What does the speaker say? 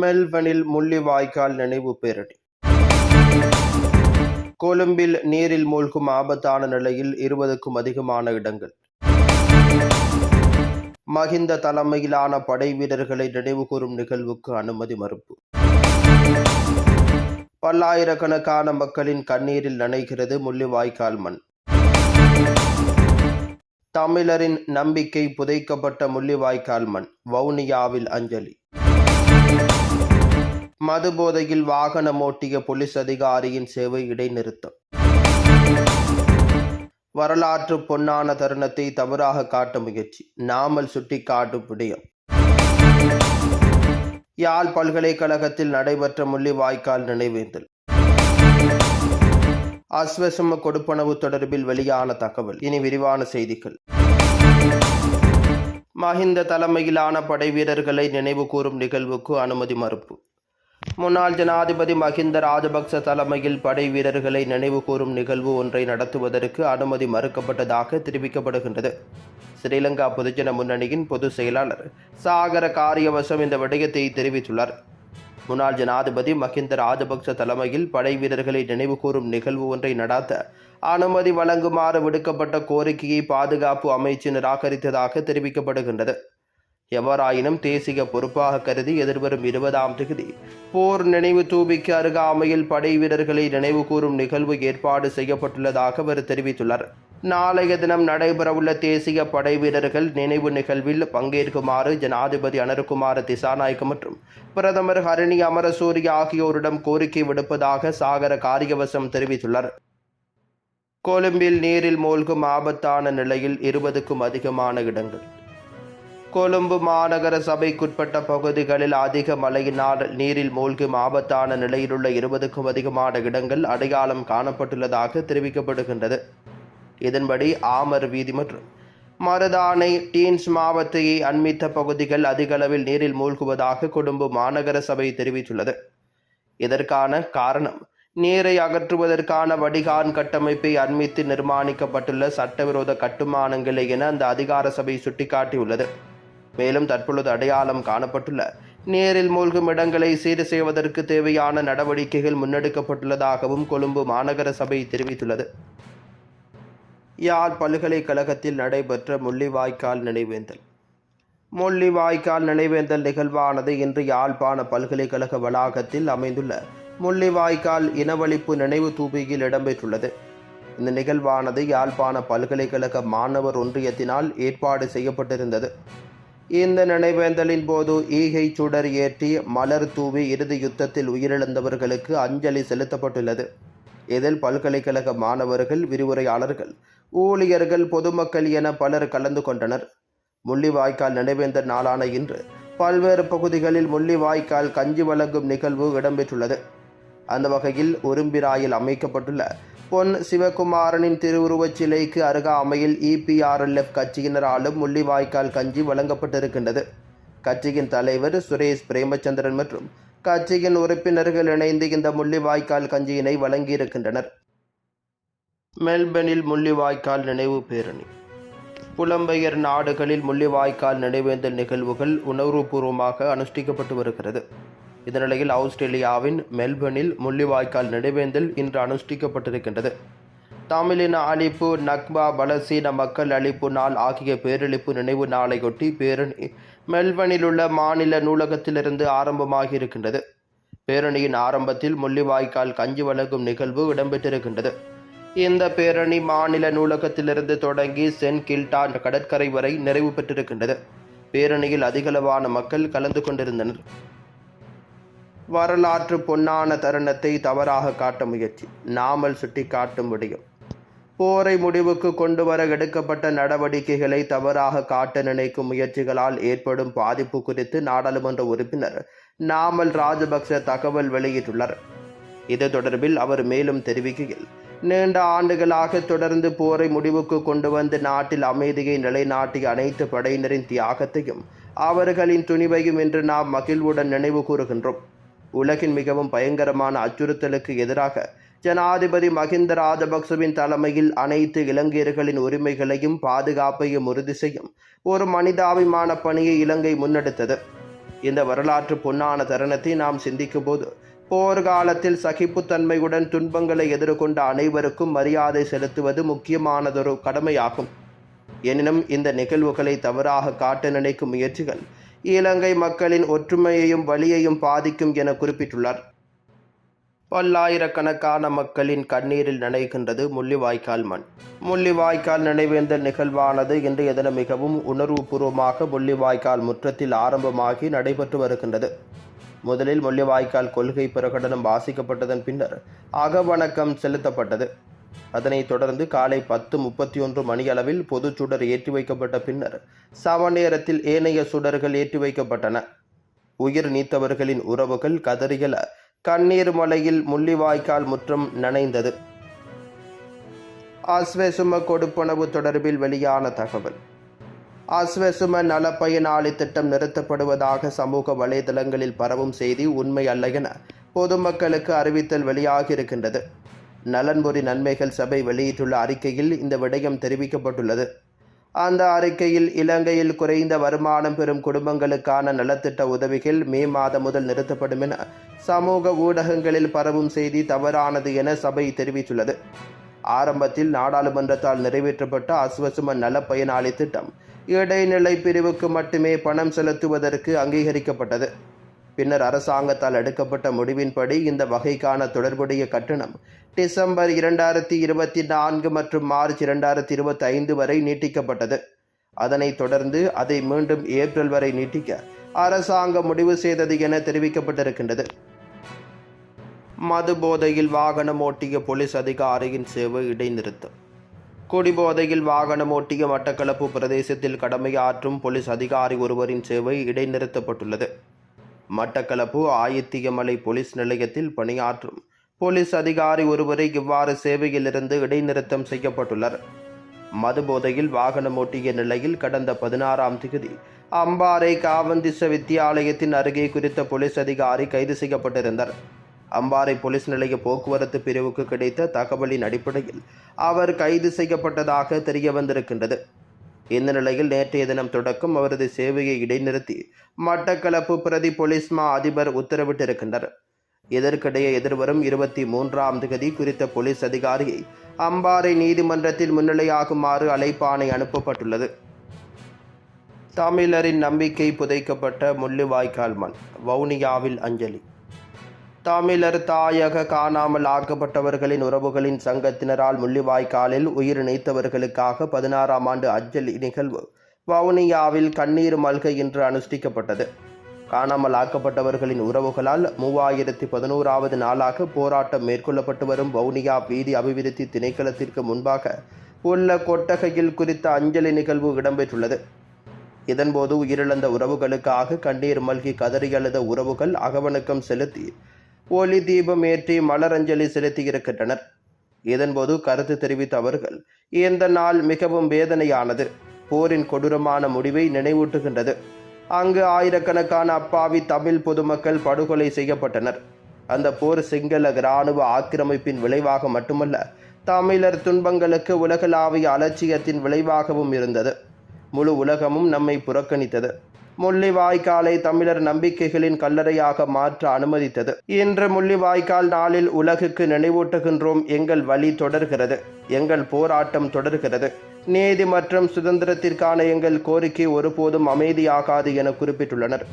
மெல்பனில் முள்ளிவாய்க்கால் நினைவு பேரணி கொழும்பில் நீரில் மூழ்கும் ஆபத்தான நிலையில் இருபதுக்கும் அதிகமான இடங்கள். மகிந்த தலைமையிலான படை வீரர்களை நினைவுகூரும் நிகழ்வுக்கு அனுமதி மறுப்பு. பல்லாயிரக்கணக்கான மக்களின் கண்ணீரில் நனைகிறது முள்ளிவாய்க்கால் மண். தமிழரின் நம்பிக்கை புதைக்கப்பட்ட முள்ளிவாய்க்கால் மண் வவுனியாவில் அஞ்சலி. மதுபோதையில் வாகனம் ஓட்டிய போலீஸ் அதிகாரியின் சேவை இடைநிறுத்தம். வரலாற்று பொன்னான தருணத்தை தவறாக காட்ட முயற்சி. நாமல் சுட்டிக்காட்டும் விடயம். யாழ் பல்கலைக்கழகத்தில் நடைபெற்ற முள்ளிவாய்க்கால் நினைவேந்தல். அஸ்வசம கொடுப்பனவு தொடர்பில் வெளியான தகவல். இனி விரிவான செய்திகள். மஹிந்த தலைமையிலான படை வீரர்களை நினைவு கூறும் நிகழ்வுக்கு அனுமதி மறுப்பு. முன்னாள் ஜனாதிபதி மஹிந்த ராஜபக்ச தலைமையில் படை வீரர்களை நினைவு கூறும் நிகழ்வு ஒன்றை நடத்துவதற்கு அனுமதி மறுக்கப்பட்டதாக தெரிவிக்கப்படுகின்றது. ஸ்ரீலங்கா பொதுஜன முன்னணியின் பொதுச் செயலாளர் சாகர காரியவசம் இந்த விடயத்தை தெரிவித்துள்ளார். முன்னாள் ஜனாதிபதி மஹிந்த ராஜபக்ச தலைமையில் படை வீரர்களை நினைவு கூறும் நிகழ்வு ஒன்றை நடாத்த அனுமதி வழங்குமாறு விடுக்கப்பட்ட கோரிக்கையை பாதுகாப்பு அமைச்சு நிராகரித்ததாக தெரிவிக்கப்படுகின்றது. எவ்வாறாயினும் தேசிய பொறுப்பாக கருதி எதிர்வரும் இருபதாம் தேதி போர் நினைவு தூபிக்கு அருகாமையில் படை வீரர்களை நினைவு கூறும் நிகழ்வு ஏற்பாடு செய்யப்பட்டுள்ளதாக அவர் தெரிவித்துள்ளார். நாளைய தினம் நடைபெறவுள்ள தேசிய படை வீரர்கள் நினைவு நிகழ்வில் பங்கேற்குமாறு ஜனாதிபதி அனருகுமார திசாநாயக்க மற்றும் பிரதமர் ஹரணி அமரசூரி ஆகியோரிடம் கோரிக்கை விடுப்பதாக சாகர காரியவசம் தெரிவித்துள்ளார். கொழும்பில் நீரில் மூழ்கும் ஆபத்தான நிலையில் இருபதுக்கும் அதிகமான இடங்கள். கொழும்பு மாநகர சபைக்குட்பட்ட பகுதிகளில் அதிக மழையினால் நீரில் மூழ்கும் ஆபத்தான நிலையிலுள்ள இருபதுக்கும் அதிகமான இடங்கள் அடையாளம் காணப்பட்டுள்ளதாக தெரிவிக்கப்படுகின்றது. இதன்படி ஆமர் வீதி மற்றும் மருதானை டீன்ஸ் மாவத்தையை அண்மித்த பகுதிகள் அதிகளவில் நீரில் மூழ்குவதாக கொழும்பு மாநகர சபை தெரிவித்துள்ளது. இதற்கான காரணம் நீரை அகற்றுவதற்கான வடிகான் கட்டமைப்பை அண்மித்து நிர்மாணிக்கப்பட்டுள்ள சட்டவிரோத கட்டுமானங்களே என அந்த அதிகார சபை சுட்டிக்காட்டியுள்ளது. மேலும் தற்பொழுது அடையாளம் காணப்பட்டுள்ள நீரில் மூழ்கும் இடங்களை சீர் செய்வதற்கு தேவையான நடவடிக்கைகள் முன்னெடுக்கப்பட்டுள்ளதாகவும் கொழும்பு மாநகர சபை தெரிவித்துள்ளது. யாழ் பல்கலைக்கழகத்தில் நடைபெற்ற முள்ளிவாய்க்கால் நினைவேந்தல். முள்ளிவாய்க்கால் நினைவேந்தல் நிகழ்வானது இன்று யாழ்ப்பாண பல்கலைக்கழக வளாகத்தில் அமைந்துள்ள முள்ளிவாய்க்கால் இனவழிப்பு நினைவு தூபியில் இடம்பெற்றுள்ளது. இந்த நிகழ்வானது யாழ்ப்பாண பல்கலைக்கழக மாணவர் ஒன்றியத்தினால் ஏற்பாடு செய்யப்பட்டிருந்தது. இந்த நினைவேந்தலின் போது ஈகை சுடர் ஏற்றி மலர் தூவி இறுதி யுத்தத்தில் உயிரிழந்தவர்களுக்கு அஞ்சலி செலுத்தப்பட்டுள்ளது. இதில் பல்கலைக்கழக மாணவர்கள் விரிவுரையாளர்கள் ஊழியர்கள் பொதுமக்கள் என பலர் கலந்து கொண்டனர். முள்ளிவாய்க்கால் நினைவேந்தல் நாளான இன்று பல்வேறு பகுதிகளில் முள்ளிவாய்க்கால் கஞ்சி வழங்கும் நிகழ்வு இடம்பெற்றுள்ளது. அந்த வகையில் உரும்பிராயில் அமைக்கப்பட்டுள்ள பொன் சிவகுமாரனின் திருவுருவச் சிலைக்கு அருகாமையில் இபிஆர்எல்எஃப் கட்சியினராலும் முள்ளிவாய்க்கால் கஞ்சி வழங்கப்பட்டிருக்கின்றது. கட்சியின் தலைவர் சுரேஷ் பிரேமச்சந்திரன் மற்றும் கட்சியின் உறுப்பினர்கள் இணைந்து இந்த முள்ளிவாய்க்கால் கஞ்சியினை வழங்கியிருக்கின்றனர். மெல்பனில் முள்ளிவாய்க்கால் நினைவு பேரணி. புலம்பெயர் நாடுகளில் முள்ளிவாய்க்கால் நினைவேந்தல் நிகழ்வுகள் உணர்வுபூர்வமாக அனுஷ்டிக்கப்பட்டு வருகிறது. இந்த நிலையில் ஆஸ்திரேலியாவின் மெல்பர்னில் முள்ளிவாய்க்கால் நினைவேந்தல் இன்று அனுஷ்டிக்கப்பட்டிருக்கின்றது. தமிழின அழிப்பு நக்பா பலசீன மக்கள் அழிப்பு நாள் ஆகிய பேரழிப்பு நினைவு நாளையொட்டி பேரணி மெல்பர்னில் உள்ள மாநில நூலகத்திலிருந்து ஆரம்பமாகி இருக்கின்றது பேரணியின் ஆரம்பத்தில் முள்ளிவாய்க்கால் கஞ்சி வழங்கும் நிகழ்வு இடம்பெற்றிருக்கின்றது. இந்த பேரணி மாநில நூலகத்திலிருந்து தொடங்கி சென்ட் கில்டா கடற்கரை வரை நிறைவு பெற்றிருக்கின்றது. பேரணியில் அதிகளவான மக்கள் கலந்து கொண்டிருந்தனர். வரலாற்று பொன்னான தருணத்தை தவறாக காட்ட முயற்சி. நாமல் சுட்டி காட்டும் முடியும் போரை முடிவுக்கு கொண்டு வர எடுக்கப்பட்ட நடவடிக்கைகளை தவறாக காட்ட நினைக்கும் முயற்சிகளால் ஏற்படும் பாதிப்பு குறித்து நாடாளுமன்ற உறுப்பினர் நாமல் ராஜபக்ச தகவல் வெளியிட்டுள்ளார். இது தொடர்பில் அவர் மேலும் தெரிவிக்கையில் நீண்ட ஆண்டுகளாக தொடர்ந்து போரை முடிவுக்கு கொண்டு வந்து நாட்டில் அமைதியை நிலைநாட்டிய அனைத்து படையினரின் தியாகத்தையும் அவர்களின் துணிவையும் இன்று நாம் மகிழ்வுடன் நினைவு கூறுகின்றோம். உலகின் மிகவும் பயங்கரமான அச்சுறுத்தலுக்கு எதிராக ஜனாதிபதி மஹிந்த ராஜபக்சவின் தலைமையில் அனைத்து இலங்கையர்களின் உரிமைகளையும் பாதுகாப்பையும் உறுதி செய்யும் ஒரு மனிதாபிமான பணியை இலங்கை முன்னெடுத்தது. இந்த வரலாற்று பொன்னான தருணத்தை நாம் சிந்திக்கும் போது போர்க்காலத்தில் சகிப்புத்தன்மையுடன் துன்பங்களை எதிர்கொண்ட அனைவருக்கும் மரியாதை செலுத்துவது முக்கியமானதொரு கடமையாகும். எனினும் இந்த நிகழ்வுகளை தவறாக காட்ட நினைக்கும் முயற்சிகள் இலங்கை மக்களின் ஒற்றுமையையும் வலியையும் பாதிக்கும் என குறிப்பிட்டுள்ளார். பல்லாயிரக்கணக்கான மக்களின் கண்ணீரில் நனைகின்றது முள்ளிவாய்க்கால் மண். முள்ளிவாய்க்கால் நினைவேந்தல் நிகழ்வானது இன்றைய தினம் மிகவும் உணர்வுபூர்வமாக முள்ளிவாய்க்கால் முற்றத்தில் ஆரம்பமாகி நடைபெற்று வருகின்றது. முதலில் முள்ளிவாய்க்கால் கொள்கை பிரகடனம் வாசிக்கப்பட்டதன் பின்னர் அகவணக்கம் செலுத்தப்பட்டது. அதனைத் தொடர்ந்து காலை பத்து முப்பத்தி ஒன்று மணியளவில் பொது சுடர் ஏற்றி வைக்கப்பட்ட பின்னர் சம நேரத்தில் ஏனைய சுடர்கள் ஏற்றி வைக்கப்பட்டன உயிர் நீத்தவர்களின் உறவுகள் கதறியல. கண்ணீர் மலையில் முள்ளிவாய்க்கால் முற்றம் நனைந்தது. ஆஸ்வேசும கொடுப்பனவு தொடர்பில் வெளியான தகவல். ஆஸ்வேசும பயனாளி திட்டம் நிறுத்தப்படுவதாக சமூக வலைதளங்களில் பரவும் செய்தி உண்மை அல்ல என பொதுமக்களுக்கு அறிவித்தல் வெளியாகியிருக்கின்றது. நலன்புரி நன்மைகள் சபை வெளியிட்டுள்ள அறிக்கையில் இந்த விடயம் தெரிவிக்கப்பட்டுள்ளது. அந்த அறிக்கையில் இலங்கையில் குறைந்த வருமானம் பெறும் குடும்பங்களுக்கான நலத்திட்ட உதவிகள் மே மாதம் முதல் நிறுத்தப்படும் என சமூக ஊடகங்களில் பரவும் செய்தி தவறானது என சபை தெரிவித்துள்ளது. ஆரம்பத்தில் நாடாளுமன்றத்தால் நிறைவேற்றப்பட்ட அஸ்வசும நல பயனாளி திட்டம் இடைநிலை பிரிவுக்கு மட்டுமே பணம் செலுத்துவதற்கு அங்கீகரிக்கப்பட்டது. பின்னர் அரசாங்கத்தால் எடுக்கப்பட்ட முடிவின்படி இந்த வகைக்கான தொடர்புடைய கட்டணம் டிசம்பர் இரண்டாயிரத்தி இருபத்தி நான்கு மற்றும் மார்ச் இரண்டாயிரத்தி இருபத்தி ஐந்து வரை நீட்டிக்கப்பட்டது. அதனைத் தொடர்ந்து அதை மீண்டும் ஏப்ரல் வரை நீட்டிக்க அரசாங்கம் முடிவு செய்தது என தெரிவிக்கப்பட்டிருக்கின்றது. மது போதையில் வாகனம் ஓட்டிய போலீஸ் அதிகாரியின் சேவை இடைநிறுத்தம். குடிபோதையில் வாகனம் ஓட்டிய மட்டக்களப்பு பிரதேசத்தில் கடமையாற்றும் போலீஸ் அதிகாரி ஒருவரின் சேவை இடைநிறுத்தப்பட்டுள்ளது. மட்டக்களப்பு ஆயத்தியமலை போலீஸ் நிலையத்தில் பணியாற்றும் போலீஸ் அதிகாரி ஒருவரை இவ்வாறு சேவையிலிருந்து இடைநிறுத்தம் செய்யப்பட்டுள்ளார். மதுபோதையில் வாகனம் ஓட்டிய நிலையில் கடந்த பதினாறாம் தேதி அம்பாறை காவந்திச வித்தியாலயத்தின் அருகே குறித்த போலீஸ் அதிகாரி கைது செய்யப்பட்டிருந்தார். அம்பாறை போலீஸ் நிலைய போக்குவரத்து பிரிவுக்கு கிடைத்த தகவலின் அடிப்படையில் அவர் கைது செய்யப்பட்டதாக தெரிய வந்திருக்கின்றது இந்த நிலையில் நேற்றைய தினம் தொடக்கம் அவரது சேவையை இடைநிறுத்தி மட்டக்களப்பு பிரதி போலீஸ் மா அதிபர் உத்தரவிட்டிருக்கின்றார் இதற்கிடையே எதிர்வரும் இருபத்தி மூன்றாம் தேதி குறித்த போலீஸ் அதிகாரியை அம்பாறை நீதிமன்றத்தில் முன்னிலையாகுமாறு அழைப்பாணை அனுப்பப்பட்டுள்ளது. தமிழரின் நம்பிக்கை புதைக்கப்பட்ட முள்ளிவாய்க்கால் மண் வவுனியாவில் அஞ்சலி. தமிழர் தாயக காணாமல் ஆக்கப்பட்டவர்களின் உறவுகளின் சங்கத்தினரால் முள்ளிவாய்க்காலில் உயிர் நீத்தவர்களுக்காக பதினாறாம் ஆண்டு அஞ்சலி நிகழ்வு வவுனியாவில் கண்ணீர் மல்கை இன்று அனுஷ்டிக்கப்பட்டது. காணாமல் ஆக்கப்பட்டவர்களின் உறவுகளால் மூவாயிரத்தி பதினோராவது நாளாக போராட்டம் மேற்கொள்ளப்பட்டு வரும் வவுனியா வீதி அபிவிருத்தி திணைக்களத்திற்கு முன்பாக உள்ள கொட்டகையில் குறித்த அஞ்சலி நிகழ்வு இடம்பெற்றுள்ளது. இதன்போது உயிரிழந்த உறவுகளுக்காக கண்ணீர் மல்கி கதறி அழுத உறவுகள் அகவணக்கம் செலுத்தி ஒளி தீபம் ஏற்றி மலரஞ்சலி செலுத்தியிருக்கின்றனர். இதன்போது கருத்து தெரிவித்த அவர்கள் இந்த நாள் மிகவும் வேதனையானது. போரின் கொடூரமான முடிவை நினைவூட்டுகின்றது. அங்கு ஆயிரக்கணக்கான அப்பாவி தமிழ் பொதுமக்கள் படுகொலை செய்யப்பட்டனர். அந்த போர் சிங்கள இராணுவ ஆக்கிரமிப்பின் விளைவாக மட்டுமல்ல தமிழர் துன்பங்களுக்கு உலகளாவிய அலட்சியத்தின் விளைவாகவும் இருந்தது. முழு உலகமும் நம்மை புறக்கணித்தது. முள்ளிவாய்க்காலை தமிழர் நம்பிக்கைகளின் கல்லறையாக மாற்ற அனுமதித்தது. இன்று முள்ளிவாய்க்கால் நாளில் உலகுக்கு நினைவூட்டுகின்றோம். எங்கள் வழி தொடர்கிறது. எங்கள் போராட்டம் தொடர்கிறது. நீதி மற்றும் சுதந்திரத்திற்கான எங்கள் கோரிக்கை ஒருபோதும் அமைதியாகாது என குறிப்பிட்டுள்ளனர்.